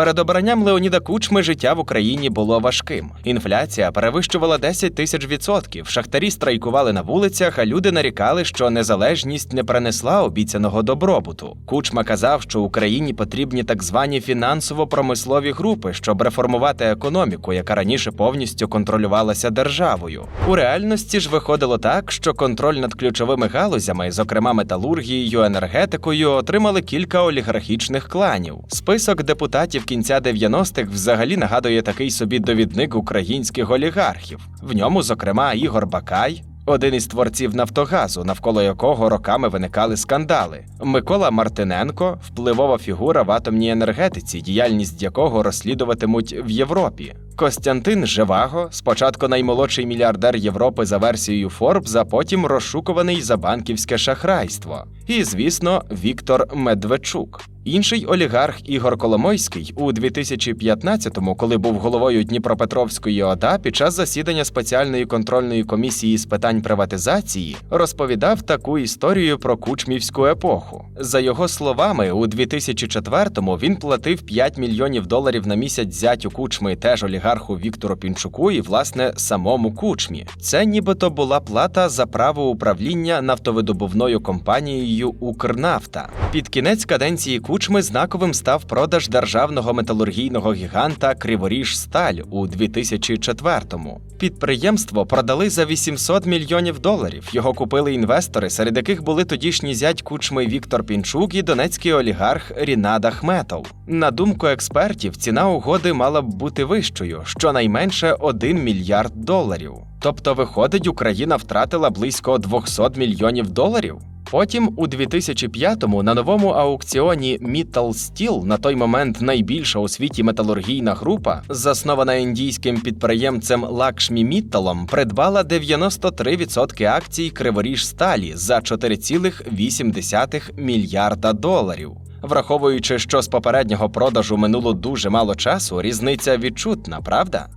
Перед обранням Леоніда Кучми життя в Україні було важким. Інфляція перевищувала 10 тисяч відсотків. Шахтарі страйкували на вулицях, а люди нарікали, що незалежність не принесла обіцяного добробуту. Кучма казав, що Україні потрібні так звані фінансово-промислові групи, щоб реформувати економіку, яка раніше повністю контролювалася державою. У реальності ж виходило так, що контроль над ключовими галузями, зокрема металургією, енергетикою, отримали кілька олігархічних кланів. Список депутатів кінця 90-х взагалі нагадує такий собі довідник українських олігархів. В ньому, зокрема, Ігор Бакай. Один із творців Нафтогазу, навколо якого роками виникали скандали. Микола Мартиненко впливова фігура в атомній енергетиці, діяльність якого розслідуватимуть в Європі. Костянтин Живаго, спочатку наймолодший мільярдер Європи за версією Forbes, а потім розшукуваний за банківське шахрайство. І, звісно, Віктор Медведчук. Інший олігарх Ігор Коломойський у 2015-му, коли був головою Дніпропетровської ОДА, під час засідання спеціальної контрольної комісії з питань приватизації розповідав таку історію про кучмівську епоху. За його словами, у 2004-му він платив 5 мільйонів доларів на місяць зятю кучми, теж олігарху Віктору Пінчуку, і власне самому кучмі. Це нібито була плата за право управління нафтовидобувною компанією Укрнафта. Під кінець каденції Кучми знаковим став продаж державного металургійного гіганта Криворіж Сталь у 2004-му. Підприємство продали за 800 мільйонів доларів. Його купили інвестори, серед яких були тодішній зять Кучми Віктор Пінчук і донецький олігарх Рінад Ахметов. На думку експертів, ціна угоди мала б бути вищою, щонайменше 1 мільярд доларів. Тобто, виходить, Україна втратила близько 200 мільйонів доларів. Потім, у 2005-му на новому аукціоні Mittal Steel, на той момент найбільша у світі металургійна група, заснована індійським підприємцем Лакшмі Мітталом, придбала 93% акцій Криворіж Сталі за 4,8 мільярда доларів. Враховуючи, що з попереднього продажу минуло дуже мало часу, різниця відчутна, правда?